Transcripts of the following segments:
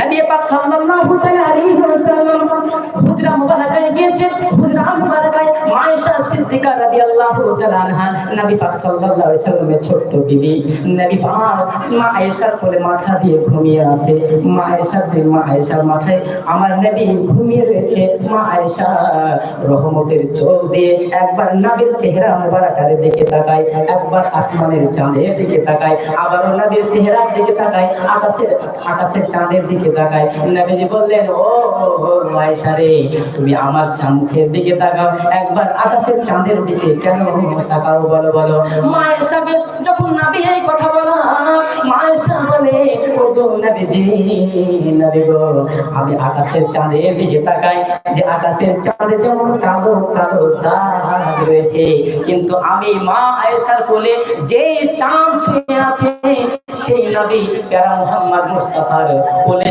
নবী পাক সাল্লাল্লাহু আলাইহি ওয়াসাল্লাম হুজরা মুবারাকায় গিয়েছেন। হুজরা মুবারাকায় মায়েশা সিদ্দিকা রাদিয়াল্লাহু তাআলা আনহা, নবী পাক সাল্লাল্লাহু আলাইহি ওয়াসাল্লামের ছোট্ট বিবি। নবী পাক মা আয়েশার কোলে মাথা দিয়ে ঘুমিয়ে আছে। মা আয়েশার দিন মা আয়েশার মাথায় আমার নবী ঘুমিয়ে রয়েছে। মা আয়েশা রহমতের চোখ দিয়ে একবার নবীর চেহারা মুবারাকার দিকে তাকায়, একবার আসমানের চাঁদের দিকে তাকায় আবার নবীর চেহারার দিকে তাকায়, আকাশের আকাশের চাঁদের দিকে তাকায়। নবীজি বললেন, ও আয়েশা রে, তুমি আমার চাঁদ মুখের দিকে তাকাও। একবার আকাশের চাঁদের দিকে কেন তাকাও বলো বলো। মায়েশাকে যখন নবী এই কথা বলা মায়েশা বলে, ও গো নবীজি, নবী গো, আমি আকাশের চাঁদের দিকে তাকাই। যে আকাশের চাঁদে যেমন কালো কালো দাগ রয়েছে, কিন্তু আমি মা আয়েশার কোলে যে চাঁদ শুয়ে আছে, সেই নবী প্যারা মোহাম্মদ মুস্তাফার কোলে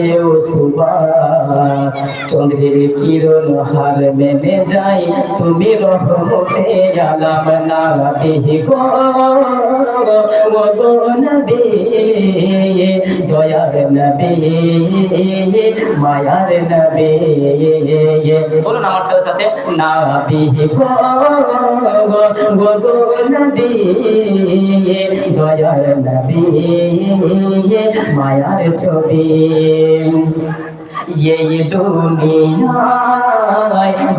চন্দ্রের কিরণ হার যাই তুমি রহমতে আলাম না বিহি গো ও গো নবী দয়ার নবী মায়ার নবী আমার সাথে সাথে। না দয়ার মায়ার ছবি। Brasil. এই দুনিয়ায়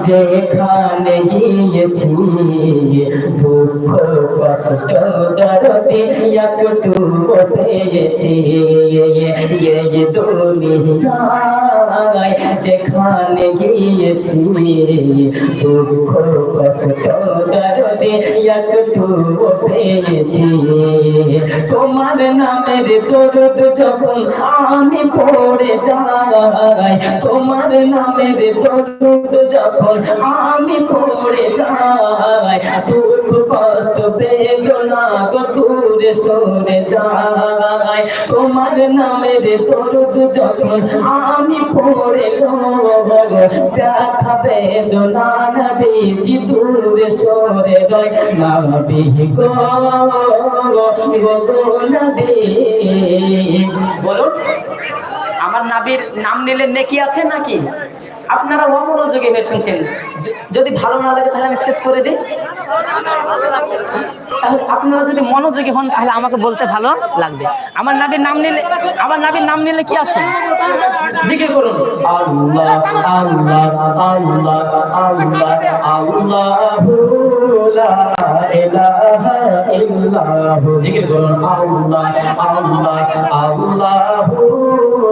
যেখানে গিয়েছি দুঃখ কষ্ট দরদে একটু পেয়েছি এই যেখানে গিয়েছি দুঃখ কষ্ট দরদে একটু পেয়েছি তোমার নামের দরদ যখন আমি পড়ে যাই তোমার নামের দরদ যখন আমি পড়ে যাই। দুঃখ কষ্ট বেদনা তো দূরে সরে যায় তোমার নামের দরদ যখন আমি পড়ে ব্যথা বেদনা নবী দূরে সরে রয় নবী গো গো নবী নাবির নাম নিলে নেকি আছে নাকি আপনারা অমনোযোগী হয়ে শুনছেন যদি ভালো না লাগে তাহলে আমি শেষ করে দিই তাহলে আপনারা যদি মনোযোগী হন তাহলে আমাকে বলতে ভালো লাগবে আমার নাবির নাম নিলে আমার নাবির নাম নিলে কি আছে জিজ্ঞেস করুন আল্লাহ জিজ্ঞেস করুন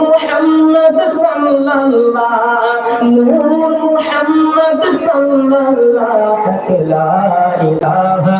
মুহাম্মদ সাল্লাল্লাহ মুহাম্মদ সাল্লাল্লাহ লা ইলাহা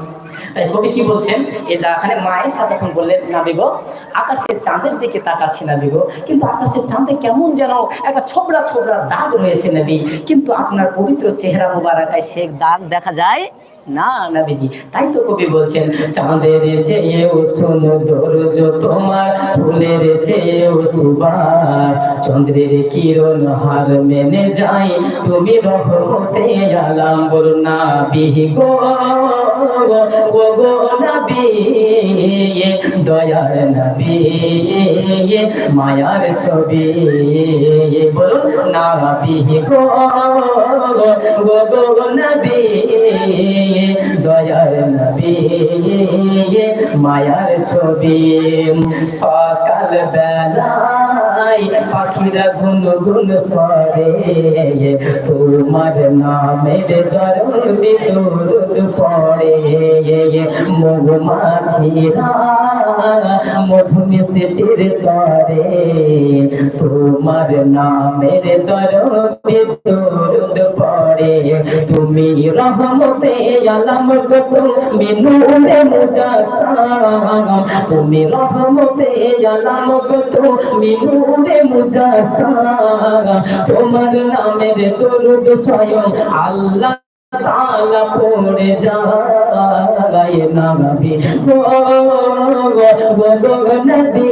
তাই কবি কি বলছেন? যা এখানে মায়ের সাথে এখন বললেন নাবিগ আকাশের চাঁদের দিকে তাকাচ্ছি নাবিগ কিন্তু আকাশের চাঁদে কেমন যেন একটা ছোবড়া ছোবড়া দাগ রয়েছে নাবি। কিন্তু আপনার পবিত্র চেহারা মোবারকায় সে দাগ দেখা যায় না, নবীজি, তাই তো কবি বলছেন, চাঁদের চেয়েও সুন্দর তোমার, ফুলের চেয়েও সুবার। চন্দ্রের কিরণ হার মেনে যাই, তুমি রহমতে আলাম, বল না বিহি গো গো নবী, দয়ার নবী, মায়ার ছবি বলুন না বিহি গো গো নবী দয়ার নবী, মায়ার ছবি। সকাল বেলায় পাখিরা গুন গুন সরে। তোমার নামের দরদি দরুদ পড়ে। মৌমাছিরা মধু মিষ্টির তরে। তোমার নামের দরদি দরুদ তুমি রহমতে আলম তুমি নূরে মুজাসাম। তুমি রহমতে আলম তুমি নূরে মুজাসাম। তোমার নামের দরুদ স্বয়ং আল্লাহ তালা পড়ে যায়। নবী গো গো গো গো নবী।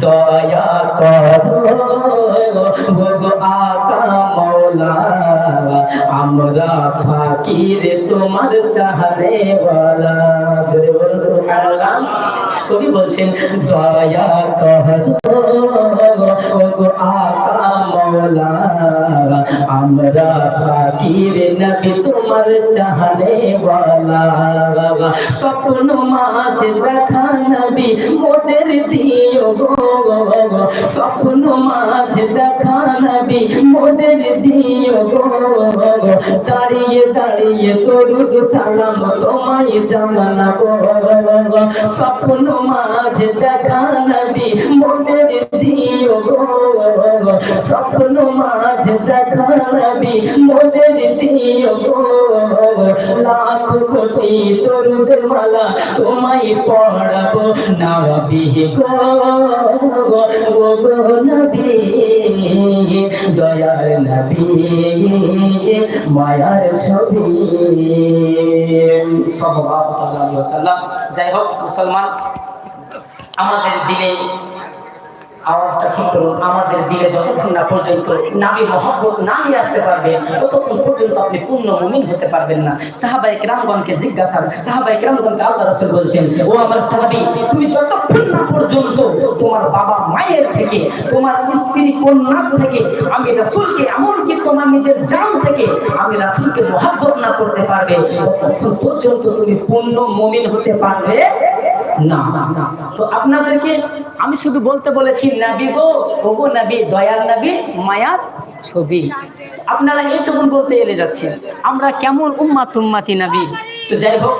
দয়া করো আকা মৌলা আমরা ফাকির তোমার চাহারে বলা জোরে বলছো কবি বলছেন, দয়া করো আমরা ফাকির নবী তোমার বলা। স্বপ্ন মাঝে দেখা নবী, মোদের দিও গো। স্বপ্ন মাঝে দেখা নবী, মোদের দিও গো দাঁড়িয়ে দাঁড়িয়ে তরুদ সালাম তোমায় জানানা জানাব স্বপ্ন মাঝে দেখা নবী মোদের দিও গো স্বপ্ন মাঝে দেখা নবী মোদের দিও গো লাখ কোটি তরুদের মালা তোমায় পড়াবো গো গো গো নবী দয়ার নবী মায়ার ছবি। সাল্লাম যাই হোক মুসলমান আমাদের দিলে আওয়াজটা ঠিক করুন, আমাদের দিলে যতক্ষণ না পর্যন্ত নাবি মহব্বত না আসতে পারবে, ততক্ষণ পর্যন্ত আপনি পূর্ণ মুমিন হতে পারবেন না। সাহাবাই রামগণকে জিজ্ঞাসা সাহাবাই রামগণকে আল্লাহ রাসূল বলছেন, ও আমার সাহাবী, তুমি যতক্ষণ না পর্যন্ত তোমার বাবা মায়ের থেকে, তোমার স্ত্রী কন্যার থেকে, আমি রাসূলকে এমনকি তোমার নিজের জান থেকে, আমি রাসূলকে মহব্বত না করতে পারবে, ততক্ষণ পর্যন্ত তুমি পূর্ণ মুমিন হতে পারবে। না তো আপনাদেরকে আমি শুধু বলতে বলেছি, নাবি গো, ওগো নাবি, দয়াল নাবি, মায়ার ছবি। আপনারা এইটুকুন বলতে এলে যাচ্ছেন আমরা কেমন উম্মাত উম্মাতি নাবি? তো যাই হোক,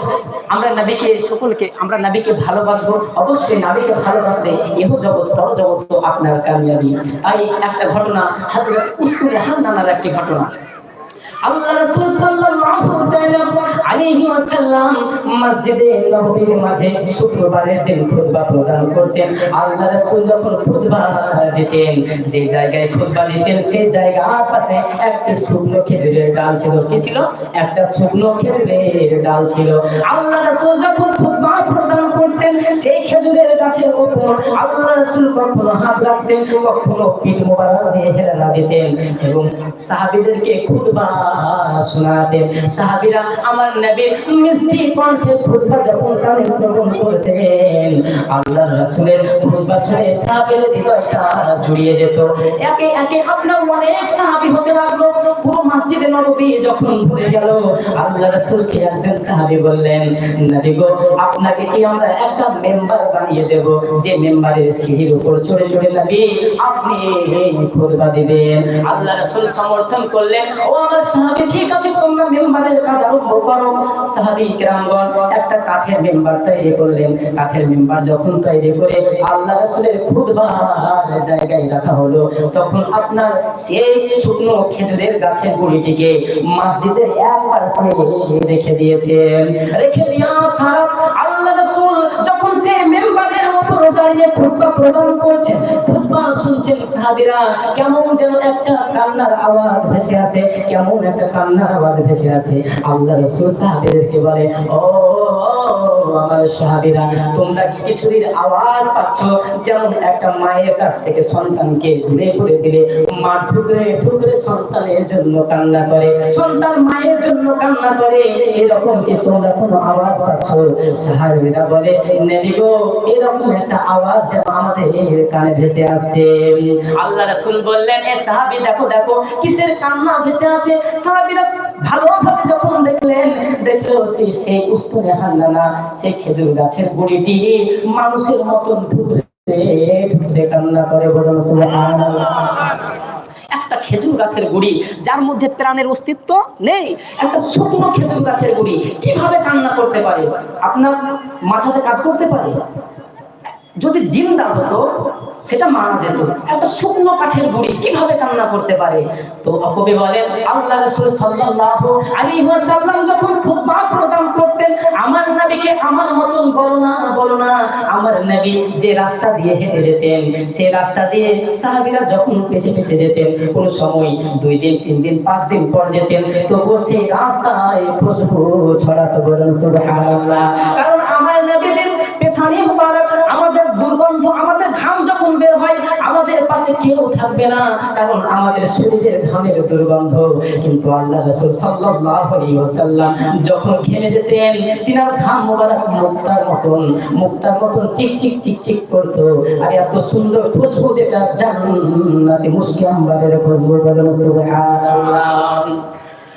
আমরা নাবিকে, সকলকে, আমরা নাবিকে ভালোবাসবো। অবশ্যই নাবিকে ভালোবাসলে এহ জগৎ, পর জগৎ আপনার কামিয়াবি। তাই একটা ঘটনা, হাজরত উসকুরে হান্নানার একটি ঘটনা। আল্লাহ দিতেন, যে জায়গায় দিতেন সেই পাশে একটা শুকনো খেজুরের ডাল ছিল। কি ছিল? একটা শুকনো ছিল। আল্লাহ রাসূল যখন খুতবা সেই খেজুরের গাছের উপর আল্লাহ কখনো হাত রাখতেন, কখনো পিঠ মোবারক দিয়ে হেলানা দিতেন এবং শোনাতেন। আমার নবীর মিষ্টি কণ্ঠে যখন কানে শ্রবণ করতেন, আল্লাহ শুনে হৃদয়টা যেত। একে একে আপনার অনেক হতে লাগল। পুরো মসজিদে যখন ভরে গেল, আল্লাহ রাসূলকে একজন সাহাবী বললেন, নবী গো, আপনাকে কি আমরা একটা মেম্বার বানিয়ে দেব। যে মেম্বারের সিঁড়ির উপর চড়ে চড়ে নবী আপনি খুতবা দিবেন। আল্লাহ রাসূল সমর্থন করলেন, ও আমার সাহাবী, ঠিক আছে, তোমরা মেম্বারের কাজ আরম্ভ করো। সাহাবি কেরামগণ একটা কাঠের মেম্বার তৈরি করলেন। কাঠের মেম্বার যখন তৈরি করে আল্লাহ রাসূলের খুতবার জায়গায় রাখা হলো, তখন আপনার সেই শুকনো খেজুরের গাছের গুড়িটিকে মসজিদের এক পাশে রেখে দিয়েছেন। রেখে দিয়া সারা আল্লাহ রাসূল প্রদান শুনছেন কেমন যেন একটা কান্নার আওয়াজ ভেসে আছে কেমন একটা কান্নার আওয়াজ ভেসে আছে আল্লাহ রাসূল বলে, ও তোমরা কিছুদিন আওয়াজ পাচ্ছ? যেমন একটা মায়ের কাছ থেকে সন্তানকে দূরে করে দিলে, মা ঠুকরে ঠুকরে সন্তানের জন্য কান্না করে, সন্তান মায়ের জন্য কান্না করে, এরকম কি তোমরা কোনো আওয়াজ পাচ্ছ? সাহাবীরা বলে, নেবি গো, এরকম একটা আওয়াজ যেন আমাদের কানে ভেসে আসছে। আল্লাহ রাসূল বললেন, এ সাহাবী, দেখো দেখো, কিসের কান্না ভেসে আছে সাহাবীরা ভালোভাবে যখন দেখলেন, দেখল সেই উস্তরে হান্নানা সেই খেজুর গাছের গুড়িটি মানুষের মতন কান্না করে একটা খেজুর গাছের গুড়ি, যার মধ্যে প্রাণের অস্তিত্ব নেই, একটা শুকনো খেজুর গাছের গুড়ি কীভাবে কান্না করতে পারে? আপনার মাথাতে কাজ করতে পারে? যদি জিন্দা হতো, সেটা মারা যেত। একটা শুকনো কাঠের গুড়ি কীভাবে কান্না করতে পারে? তো কবি বলেন, আল্লাহ রাসূল সাল্লাল্লাহু আলাইহি ওয়াসাল্লাম যখন খুতবা প্রদান করতেন, আমার নবীকে আমার মতন বলো না বলো না, আমার নবী যে রাস্তা দিয়ে হেঁটে যেতেন, সে রাস্তা দিয়ে সাহাবীরা যখন পেছে পেছে যেতেন, কোন সময় দুই দিন, তিন দিন, পাঁচ দিন পর যেতেন, তবুও সেই রাস্তায় খুশবু ছড়াতে বলেন সুবহানাল্লাহ। কারণ ঘাম যখন বের হয়, আমাদের পাশে কেউ থাকবে না। কারণ আমাদের শরীরের ঘামের দুর্গন্ধ। কিন্তু আল্লাহ রাসূল সাল্লাল্লাহু আলাইহি ওয়াসাল্লাম যখন ঘেমে যেতেন, তিনার ঘাম মোবারক মুক্তার মতন মুক্তার মতন চিক চিক চিক চিক করতো। আর এত সুন্দর খুশবু যেটা জান্নাতি মুস্কি আম্বারের খুশবু বলেন, সুবহানাল্লাহ।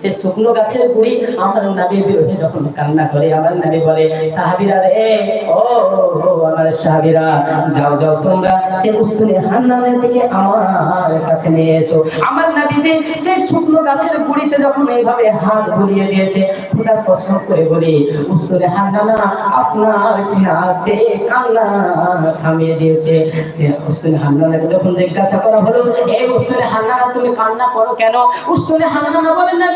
সে শুকনো গাছের গুড়ি আমার নাবির বিরুদ্ধে যখন কান্না করে, আমার নাবি বলে, সাহাবিরা রে, ও আমার সাহাবিরা, যাও যাও তোমরা সে উস্তুনে হান্নানের দিকে আমার কাছে নিয়ে এসো। আমার নাবি যে সেই শুকনো গাছের গুড়িতে যখন এইভাবে হাত ঘুরিয়ে দিয়েছে খোদার প্রশ্ন করে বলি, উস্তুনে হান্নানা আপনার কিনা সে কান্না থামিয়ে দিয়েছে। উস্তুনে হান্নানাকে যখন জিজ্ঞাসা করা হলো এই উস্তুনে হান্নানা, তুমি কান্না করো কেন? উস্তুনে হান্নানা বলেন না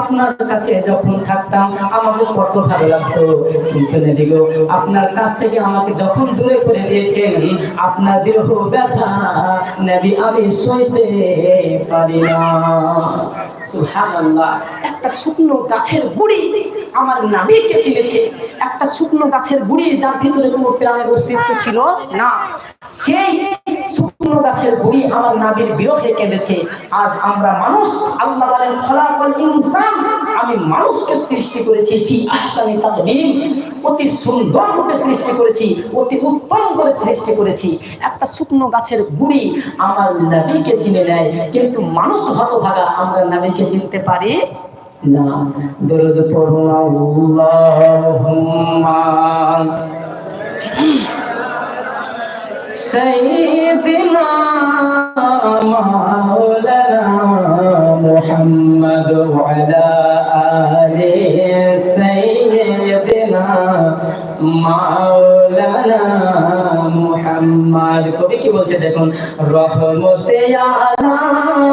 আপনার কাছে যখন থাকতাম কাছ থেকে আমাকে যখন দূরে করে দিয়েছেন, আপনার ব্যথা আমি সইতে পারি না। একটা শুকনো গাছের গুড়ি আমার নাবিকে চিনেছে। একটা শুকনো গাছের গুড়ি যার ভিতরে কোনো প্রাণের অস্তিত্ব ছিল না। সেই শুকনো গাছের গুড়ি আমার নাবির বিরহে কেঁদেছে। আজ আমরা মানুষ, আল্লাহ বলেন, খলাকল ইনসান, আমি মানুষকে সৃষ্টি করেছি ফি আহসানি তাকবীর অতি সুন্দর রূপে সৃষ্টি করেছি, অতি উত্তম করে সৃষ্টি করেছি। একটা শুকনো গাছের গুড়ি আমার নবীকে চিনে নেয়, কিন্তু মানুষ হতভাগা, আমরা নবীকে চিনতে পারি না। দরুদ পড়ুন আল্লাহুম্মা। سيدنا مولانا محمد وعلى آل سيدنا মাওলানা মুহাম্মদ কবি কি বলছে দেখুন রহমতে আলাম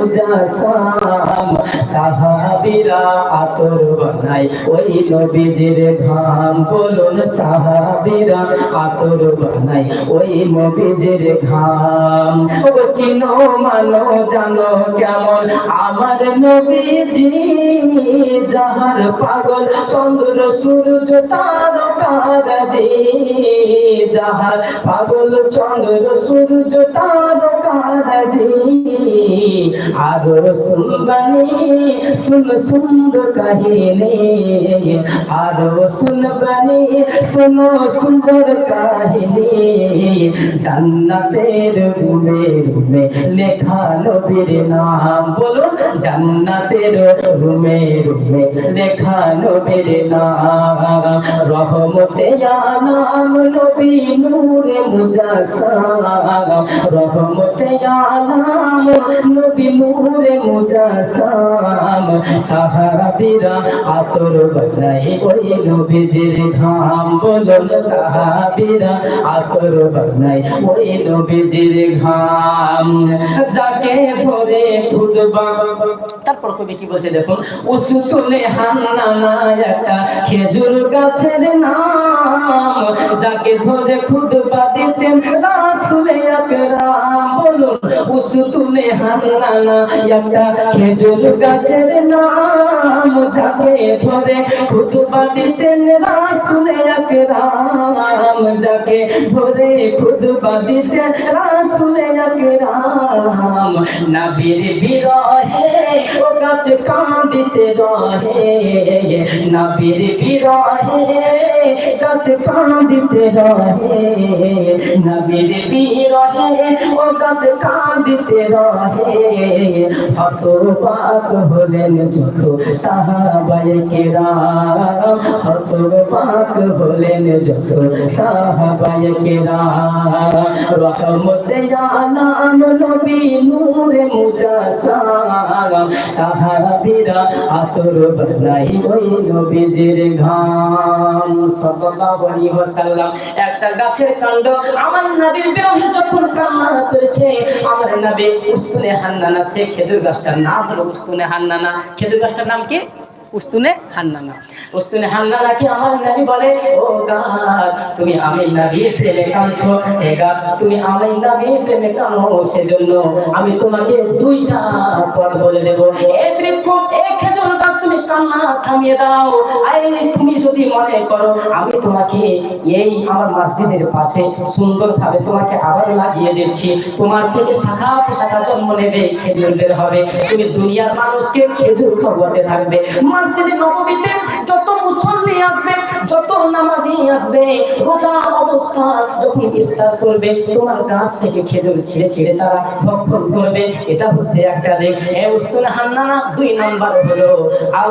মুজাসাম সাহাবিরা আতর বানাই ওই নবীজির ঘাম বলুন, সাহাবিরা আতর বানাই ওই নবীজির ঘাম ও চিনো মানো, জানো কেমন? আমার নবীজি যাহার পাগল, চন্দ্র, সূর্য তারকারাজি যাহার পাগল, চন্দ্র, সূর্য তারকারাজি আরও শুনবানি শুন সুন্দর কাহিনী। আরও শুনবানি শুনো সুন্দর কাহিনী। জান্নাতের রুমে রুমে লেখা নবীর নাম। বলুন, জান্নাতের রুমে রুমে লেখা নবীর নাম। রহমতে আনাম নবী নূরে মুজাসাম রহমতে আনাম নবী নূরে মুজাসাম সাহাবীরা আতর বানাই ওই নবীজির ঘাম। বলুন সাহাবীরা, আতর বানাই ওই নবীজির ঘাম। যাকে ধরে খুদবা। তারপর কবি কি বলছে দেখুন উসুতুলে হান্নানা একটা খেজুর গাছের নাম। যাকে ধরে খুদবা দিতেন রাসূলে আকরাম। বলুন উসুতুলে হান্নানা একটা খেজুর গাছের নাম যাকে ধরে খুদবা দিতেন রাসূলে আকরাম যাকে ধরে খুদবা দিতেন রাসূলে আকরাম নবীর বিরহে, ও গাছ কাঁদিতে রহে। নবীর বিরহে, গাছ কাঁদিতে রহে। নবীর বিরহে, ও গাছ কাঁদিতে রহে। হত পাক হলেন যত সাহাবায়ে কেরাম। হতপাত হলেন যত সাহাবায়ে কেরাম। রহমতে আলাম নবী নূরে মুজাসাম। সাহাবীরা আতর বানাই ওই নবীজির ঘাম। সাল্লাল্লাহু আলাইহি ওয়াসাল্লাম, একটা গাছের কাণ্ড আমার নবীর বিরহে যখন কান্না করেছে, আমার নবী উস্তুনে হান্নানা সে খেজুর গাছটার নাম হলো উস্তুনে হান্নানা। খেজুর গাছটার নাম কি? উস্তুনে হান্নানা। উস্তুনে হান্নানা কি আমার নবী বলে? ও গাছ, তুমি আমি নবীর প্রেমে কাঁদছো। হে গাছ, তুমি আমি নবীর প্রেমে কাঁদো সেজন্য আমি তোমাকে দুইটা পদ বলে দেবো। এ বৃক্ষ, এ খেজুর কান্না থামিয়ে দাও। আরে, তুমি যদি মনে করো, আমি তোমাকে এই আমার মসজিদের পাশে সুন্দরভাবে তোমাকে আবার লাগিয়ে দিচ্ছি। তোমার থেকে শাখা শাখা জন্ম নেবে, খেজুর বের হবে। তুমি দুনিয়ার মানুষকে খেজুর খাওয়াতে থাকবে। মসজিদে নববীতে যত মুসল্লি আসবে, যত নামাজি আসবে, রোজা অবস্থা যখন ইফতার করবে, তোমার গাছ থেকে খেজুর ছিঁড়ে ছিঁড়ে তারা ভক্ষণ করবে। এটা হচ্ছে একটা দিক। এ উস্তুল হান্নানা, দুই নাম্বার হলো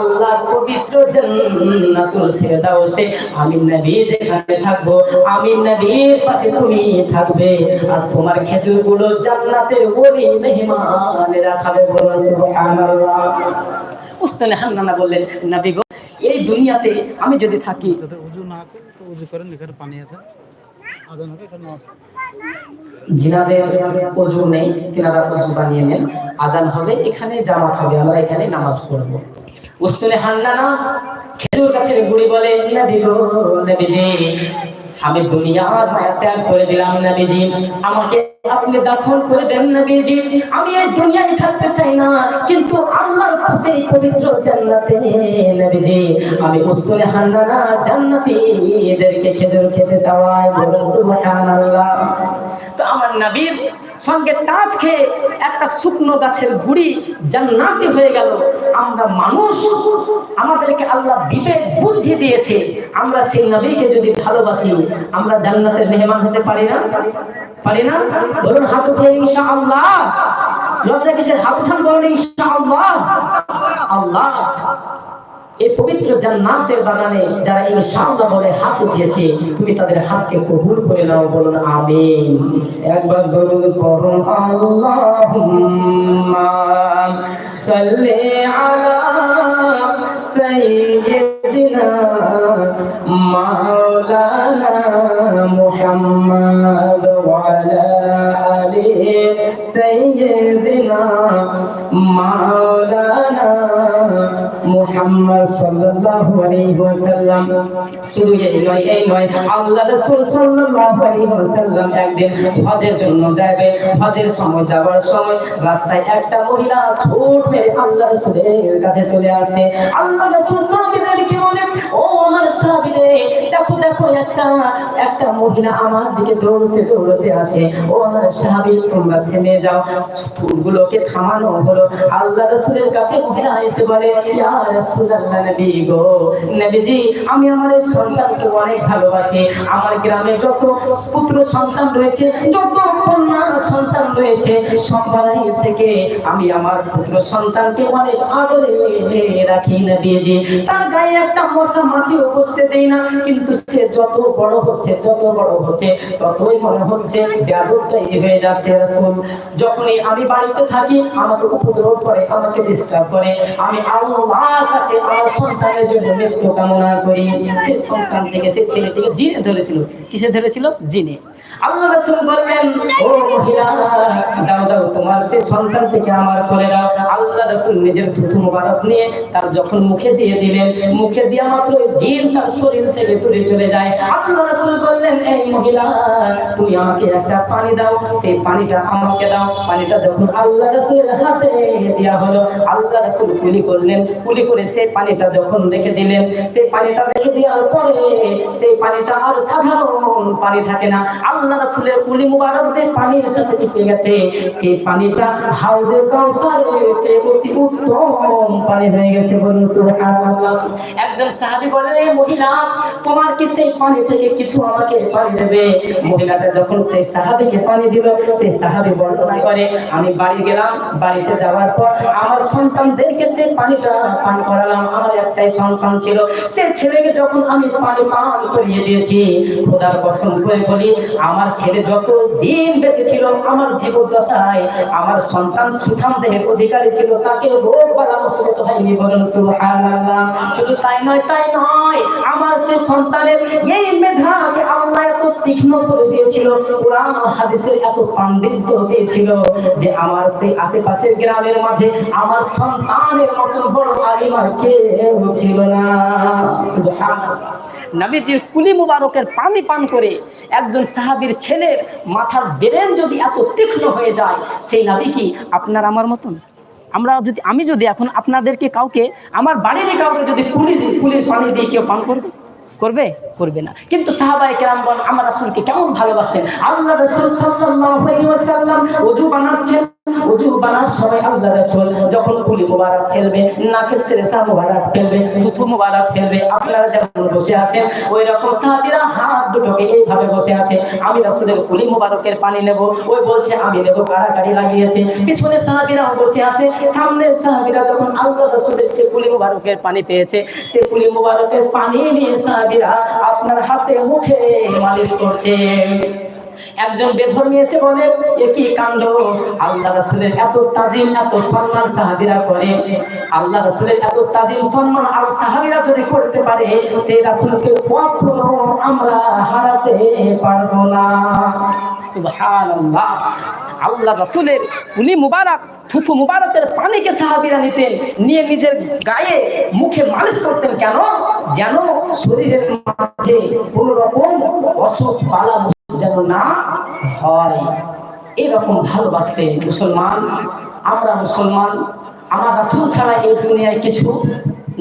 আল্লাহর পবিত্র জান্নাতুল ফেরদাউসে। আমি নবী যেখানে থাকব আমি নবীর পাশে তুমি থাকবে। আর তোমার খেজুরগুলো জান্নাতের ওলি মেহমানেরা খাবে বলো সুবহানাল্লাহ। উস্তানে হান্নানা বললেন নবী গো এই দুনিয়াতে আমি যদি থাকি যাদের উজু না আছে তো উজু করেন এখানে পানি আছে। আজান হবে এখানে। জিনাদের অজু নেই তিনারা অজু বানিয়ে নেন। আজান হবে এখানে জামাত হবে আমরা এখানে নামাজ পড়ব। উস্তুনে হান্নানা খেজুর গাছের গুড়ি বলে, নবী গো নবীজি আমি দুনিয়ার মায়া ত্যাগ করে দিলাম নবীজি আমাকে আপনি দাফন করে দেন নবীজি আমি এই দুনিয়ায় থাকতে চাই না, কিন্তু আল্লাহর এই পবিত্র জান্নাতে নবীজি আমি উস্তুনে হান্নানা জান্নাতীদেরকে খেজুর খেতে চাওয়াই সুবহানাল্লাহ। তো আমার নবীর সঙ্গে তাজ খেয়ে একটা শুকনো গাছের গুড়ি জান্নাতি হয়ে গেল। আমরা মানুষ, আমাদেরকে আল্লাহ বিবেক, বুদ্ধি দিয়েছে। আমরা সেই নবীকে যদি ভালোবাসি, আমরা জান্নাতের মেহমান হতে পারি না? পারি না? বলুন, হাত উঠে ইনশাআল্লাহ। লজ্জা কিসের? হাত উঠান বলুন ইনশাআল্লাহ। আল্লাহ। এই পবিত্র জান্নাতের বাগানে যারা ইনশাআল্লাহ বলে হাত উঠিয়েছে, তুমি তাদের হাতকে কবুল করে নাও, বলুন আমিন। একবার বলুন করুন আল্লাহুম্মা সাল্লি আলা সাইয়্যিদিনা মাওলানা মুহাম্মদ ওয়া আলা আলি সাইয়্যিদিনা মাওলানা মুহাম্মদ আল্লাহ রাসূল সাল্লাল্লাহু আলাইহি জন্য যাবে হজের সময় যাওয়ার সময় রাস্তায় একটা মহিলা আল্লাহ রাসূলের কাছে চলে আসছে। আল্লাহ রাসূল সাহাবীদেরকে বলে দেখো দেখো, একটা একটা মহিলা আমার দিকে দৌড়তে দৌড়তে আসে। ও আমার সাহাবী, তোমরা থেমে যাও। ফুলগুলোকে থামানো হলো। আল্লাহ রাসূলের কাছে মহিলা এসে বলে আমি আমার সন্তানকে অনেক ভালোবাসি। আমার গ্রামে যত পুত্র সন্তান রয়েছে, যত কন্যা সন্তান রয়েছে সবাই থেকে আমি আমার পুত্র সন্তানকে অনেক আদরে রাখি নবীজি। তার গায়ে একটা মশা মাছি বসতে দেই না, কিন্তু সে যত বড় হচ্ছে, যত বড় হচ্ছে, ততই মনে হচ্ছে ব্যাধটাই হয়ে যাচ্ছে রাসূল। যখনই আমি বাড়িতে থাকি, আমাকে উপদ্রব করে, আমাকে ডিস্টার্ব করে, আমি আল্লাহর কাছে আমার সন্তানের জন্য মৃত্যু কামনা করি। সে সন্তান থেকে সে ছেলেটিকে জিনে ধরেছিল। কিসে ধরেছিল? জিনে। আল্লাহ রাসূল বললেন, ও মহিলা দাও দাও তোমার সে সন্তান থেকে আমার করে দাও। আল্লাহ রাসূল নিজের থুথু মুবারক নিয়ে তার যখন মুখে দিয়ে দিলেন, মুখে দেওয়া মাত্র জিন তার শরীর থেকে দূরে চলে যায়। আল্লাহ রাসূল বললেন, এই মহিলা, তুমি আমাকে একটা পানি দাও। সেই পানিটা আমাকে দাও। পানিটা যখন আল্লাহ রাসূলের হাতে দেওয়া হলো, আল্লাহ রাসূল কুলি করলেন। কুলি করে সেই পানিটা যখন রেখে দিলেন, সেই পানিটা রেখে দেওয়ার পরে সেই পানিটা আর সাধারণ পানি থাকে না। আল্লাহ রাসূলের কুলি মুবারক পানির সাথে মিশে গেছে। সেই পানিটা হাউজে কাউসারের চেয়ে অতি উত্তম পানি হয়ে গেছে বলুন সুবহানাল্লাহ। একজন সাহাবী বলেন, এই মহিলা, তোমার কি সেই পানি থেকে কিছু আমাকে পানি দেবে? মহিলাটা যখন সেই সাহাবীকে পানি দিল, সেই সাহাবী বর্ণনা করে, আমি বাড়ি গেলাম, বাড়িতে যাওয়ার পর আমার সন্তানদেরকে পানিটা পান করালাম। আমার একটাই সন্তান ছিল, সে ছেলেকে যখন আমি পানি পান করিয়ে দিয়েছি, খোদার কসম করে বলি, আমার ছেলে যত দিন বেঁচে ছিল, আমার জীবদ্দশায় আমার সন্তান সুঠাম দেহের অধিকারী ছিল তাকে রোগ বালা হয়নি বলুন শুধু তাই নয় তাই নয় আমার সে সন্তানের এই মেধাকে আল্লাহ এত তীক্ষ্ণ করে দিয়েছিল, কোরআন হাদিসের এত পাণ্ডিত্য দিয়েছিল যে আমার সেই আশেপাশের গ্রামের মাঝে আমার সন্তানের মতন বড় আলিম কেউ ছিল না। নবীজির কুলি মুবারকের পানি পান করে একজন সাহাবীর ছেলের মাথার বেরেন যদি এত তীক্ষ্ণ হয়ে যায়, সেই নবী কি আপনার আমার মতন? আমরা যদি, আমি যদি এখন আপনাদেরকে কাউকে, আমার বাড়িরই কাউকে যদি ফুলি দিই কুলির পানি দিয়ে কেউ পান করবে? করবে? করবে না। কিন্তু সাহাবাই কেরাম বল আমার আসলকে কেমন ভালোবাসতেন? আল্লাহ রসুল সাল্লাম অজু বানাচ্ছেন। ওযু বানার সময় আল্লাহ রাসূল। যখন কুলি মুবারক ফেলবে, নাকের মুবারক ফেলবে, থুথু মুবারক ফেলবে, আপনারা যেমন বসে আছেন ওই রকম সাহাবীরা হাত দুটোকে এইভাবে বসে আছে। আমি রাসূলের কুলি মুবারকের পানি নেব ওই বলছে, আমি নেব লাগিয়েছে। পিছনে সাহাবীরাও বসে আছে সামনে সাহাবীরা যখন আল্লাহ রাসূলের সে কুলি মুবারকের পানি পেয়েছে, সে কুলি মুবারকের পানি নিয়ে সাহাবীরা আপনার হাতে মুখে মালিশ করছে। একজন বেধর্মী এসে বলে, এ কি কাণ্ড? আল্লাহ রাসূলের এত তাজিম, এত সম্মান সাহাবীরা করে। আল্লাহ রাসুলের এত তাজিম, সম্মান আল সাহাবিরা যদি করতে পারে সেই রাসুলকে কখনো আমরা হারাতে পারব না। সুবহানাল্লাহ। আল্লাহ রাসূলের, উনি মুবারক, থুথু মুবারকের পানিকে সাহাবিরা নিতেন, নিয়ে নিজের গায়ে মুখে মালিশ করতেন। কেন? যেন শরীরের মাঝে কোনো রকম অসুখ পালা যেন না হয়। এরকম ভালোবাসতে মুসলমান। আমরা মুসলমান, আমার রাসূল ছাড়া এই দুনিয়ায় কিছু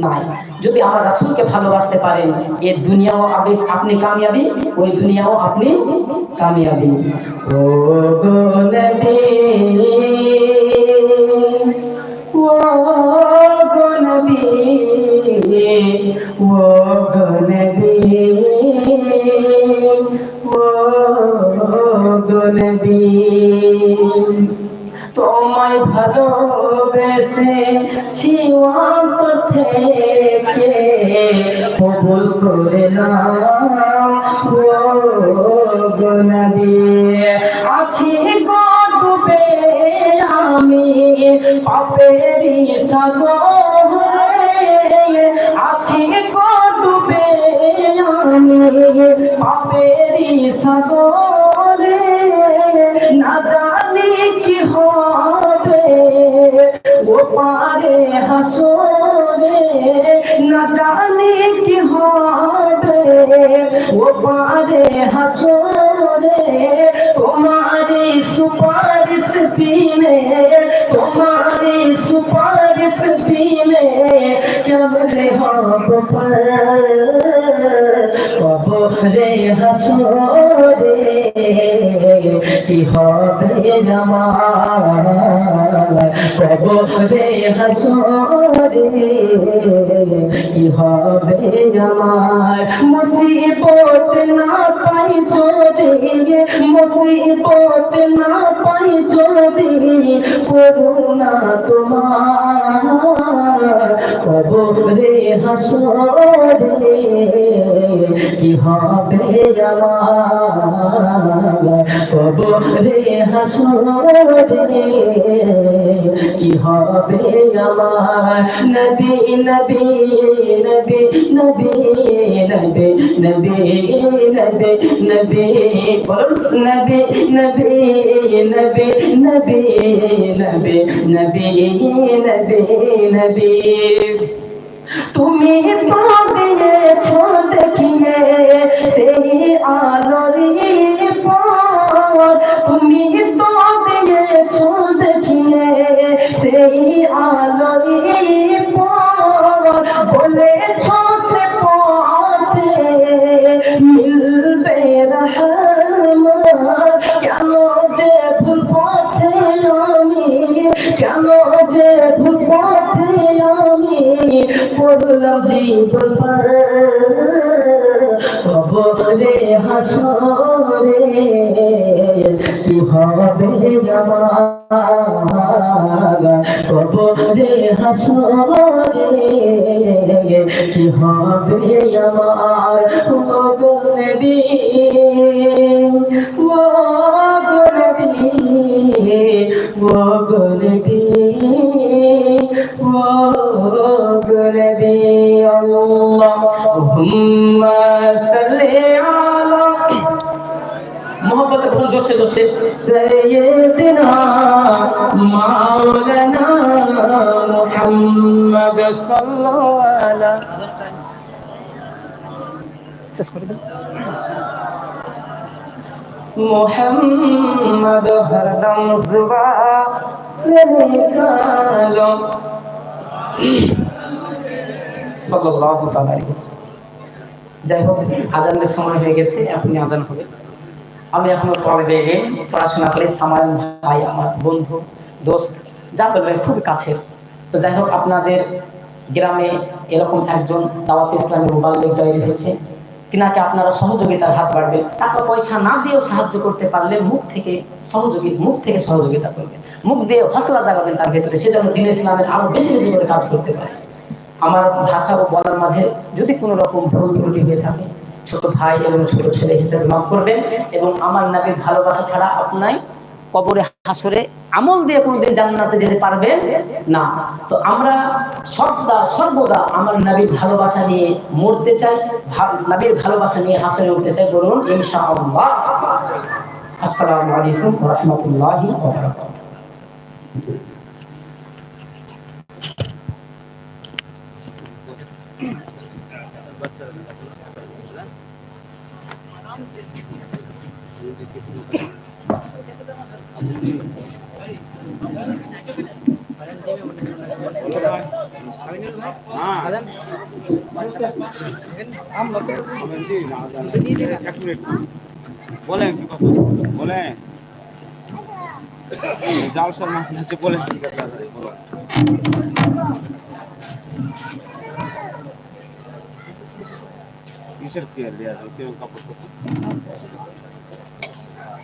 নাই। যদি আমার রাসূলকে ভালোবাসতে পারেন এই দুনিয়াও আপনি আপনি কামিয়াবি, ওই দুনিয়াও আপনি কামিয়াবি। ও নবী। তোমায় ভালোবেসে ছিওয়ান্ত থেকে কবুল করে নাও গো আছি গো ডুবে আমি পাপেরি সাগরে। আছি গো ডুবে আমি পাপেরি সাগরে। পারে হাসরে না জানি কি হবে ও পারে হাসরে তোমারি সুপারিশ বিনে তোমারি সুপারিশ বিনে কেমনে হব কবরে হাসরে কি হবে আমার কবরে হাসরে, কি হবে আমার? মুসিবত না পাই যদি, মুসিবত না পাই যদি করুণা তোমার। কবরে হাসরে হবে কবরে হাসরে কি হবে আমার নবী নবী নবী নবী নবী নবী নবী নবী নবী নবী নবী নবী নবী নবী নবী নবী তুমি তো দিয়েছ দেখিয়ে সেই আলোরি তুমি তো দিয়েছ দেখিয়ে সেই আলোরি বলেছ সে পথে মিলবে কেন যে ভুল পথে আমি, কেন যে ভুল পথে আমি পড়লাম জীবন কবরে হাসরে, কি হবে কবরে হাসরে, কি হবে আমার? ও গনবি ও গনবি ও গনবি मोहब्बत बोल जोश से जोश से सैयदना मौलाना मुहम्मद सल्लल्लाहु अलैहि শেষ করে দিন মোহাম্মদ হরদম জুবা से निकालो সাল্লাল্লাহু তাআলা আলাইহি ওয়াসাল্লাম যাই হোক, আজানের সময় হয়ে গেছে আপনি আজান হবে। আমি এখনও পড়বে পড়াশোনা করি সামায়ন ভাই, আমার বন্ধু, দোস্ত, যা বলবেন, খুবই কাছের। তো যাই হোক, আপনাদের গ্রামে এরকম একজন দাওয়াত ইসলামের মোবাল্লিক তৈরি হয়েছে। তিনাকে আপনারা সহযোগিতার হাত বাড়বেন। টাকা পয়সা না দিয়েও সাহায্য করতে পারলে মুখ থেকে সহযোগী মুখ থেকে সহযোগিতা করবেন। মুখ দিয়ে হসলা জাগাবেন তার ভেতরে। সেজন্য দিন ইসলামের আরও বেশি বেশি করে কাজ করতে পারে। আমার ভাষা ও বলার মাঝে যদি কোনো রকম ভুল ত্রুটি হয়ে থাকে, ছোট ভাই এবং ছোট ছেলে হিসেবে মাফ করবেন এবং আমার নাবির ভালোবাসা ছাড়া আপনাই কবরে হাসরে আমল দিয়ে কোনোদিন জান্নাতে যেতে পারবেন না। তো আমরা সর্বদা সর্বদা আমার নাবির ভালোবাসা নিয়ে মরতে চাই নাবির ভালোবাসা নিয়ে হাসরে উঠতে চাই বলুন আসসালামু আলাইকুম রাহমাতুল্লাহি বলেন কি কথা বলেন জালসার মাঠ নিচে বলেন কি কথা বলো। কিসের কেয়ার দেওয়া আছে কেউ কাপড়